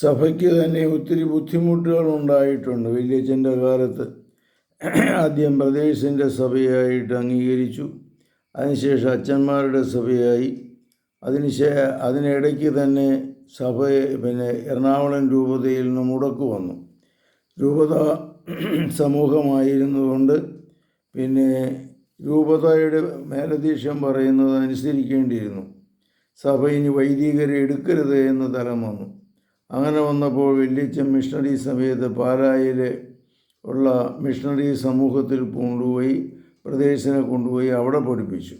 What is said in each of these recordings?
സഭയ്ക്ക് തന്നെ ഒത്തിരി ബുദ്ധിമുട്ടുകൾ ഉണ്ടായിട്ടുണ്ട് വലിയച്ഛന്റെ കാലത്ത് ആദ്യം പ്രദേശിന്റെ സഭയായിട്ട് അംഗീകരിച്ചു. അതിനുശേഷം അച്ഛന്മാരുടെ സഭയായി. അതിനുശേ അതിനിടയ്ക്ക് തന്നെ സഭയെ പിന്നെ എറണാകുളം രൂപതയിൽ നിന്ന് മുടക്ക് വന്നു. രൂപത സമൂഹമായിരുന്നതുകൊണ്ട് പിന്നെ രൂപതയുടെ മേലധീക്ഷം പറയുന്നത് അനുസരിക്കേണ്ടിയിരുന്നു. സഭ ഇനി വൈദികരെ എടുക്കരുത് എന്ന തലം വന്നു. അങ്ങനെ വന്നപ്പോൾ വല്യച്ഛൻ മിഷണറി സമയത്ത് പാലായിലെ ഉള്ള മിഷണറി സമൂഹത്തിൽ കൊണ്ടുപോയി പ്രദേശത്തിനെ കൊണ്ടുപോയി അവിടെ പഠിപ്പിച്ചു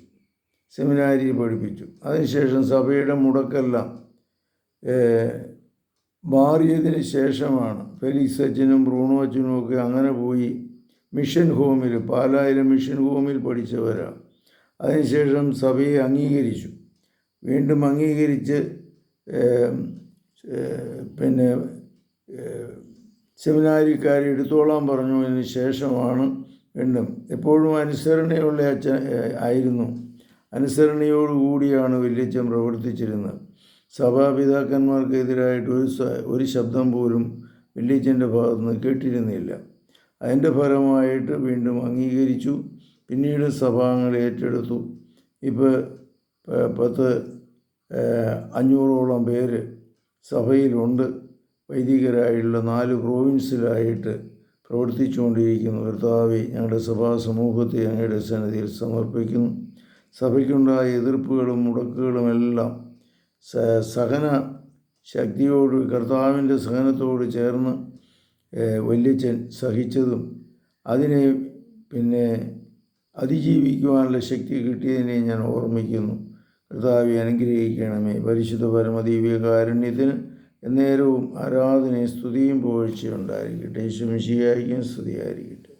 സെമിനാരി പഠിപ്പിച്ചു. അതിനുശേഷം സഭയുടെ മുടക്കെല്ലാം മാറിയതിന് ശേഷമാണ് ഫെലിക്സ് അച്ഛനും ബ്രൂണോ അച്ഛനും ഒക്കെ അങ്ങനെ പോയി മിഷൻ ഹോമിൽ പാലായിലെ മിഷൻ ഹോമിൽ പഠിച്ചവരാണ്. അതിനുശേഷം സഭയെ അംഗീകരിച്ചു. വീണ്ടും അംഗീകരിച്ച് പിന്നെ സെമിനാരിക്കാർ പറഞ്ഞു പറഞ്ഞതിന് ശേഷമാണ് വീണ്ടും എപ്പോഴും അനുസരണയുള്ള അച്ഛൻ ആയിരുന്നു. അനുസരണയോടുകൂടിയാണ് വല്യച്ഛൻ പ്രവർത്തിച്ചിരുന്നത്. സഭാപിതാക്കന്മാർക്കെതിരായിട്ട് ഒരു ഒരു ശബ്ദം പോലും വല്യച്ഛന്റെ ഭാഗത്തു നിന്ന് കേട്ടിരുന്നില്ല. അതിന്റെ ഫലമായിട്ട് വീണ്ടും അംഗീകരിച്ചു. പിന്നീട് സഭാംഗങ്ങൾ ഏറ്റെടുത്തു. ഇപ്പോൾ പത്ത് അഞ്ഞൂറോളം പേര് സഭയിലുണ്ട്. വൈദികരായുള്ള നാല് പ്രോവിൻസിലായിട്ട് പ്രവർത്തിച്ചുകൊണ്ടിരിക്കുന്നു കർത്താവെ ഞങ്ങളുടെ സഭാ സമൂഹത്തെ അങ്ങയുടെ സന്നിധിയിൽ സമർപ്പിക്കുന്നു. സഭയ്ക്കുണ്ടായ എതിർപ്പുകളും മുടക്കുകളും എല്ലാം സഹന ശക്തിയോട് കർത്താവിന്റെ സഹനത്തോട് ചേർന്ന് വല്യച്ഛൻ സഹിച്ചതും അതിനെ പിന്നെ അതിജീവിക്കുവാനുള്ള ശക്തി കിട്ടിയതിനെ ഞാൻ ഓർമ്മിക്കുന്നു. കർത്താവെ അനുഗ്രഹിക്കണമേ. പരിശുദ്ധ പരമദീവിക കാരുണ്യത്തിന് എന്നേരവും ആരാധനയും സ്തുതിയും പുകഴ്ചയുണ്ടായിരിക്കട്ടെ ശുമിശിയായിരിക്കും സ്തുതിയായിരിക്കട്ടെ.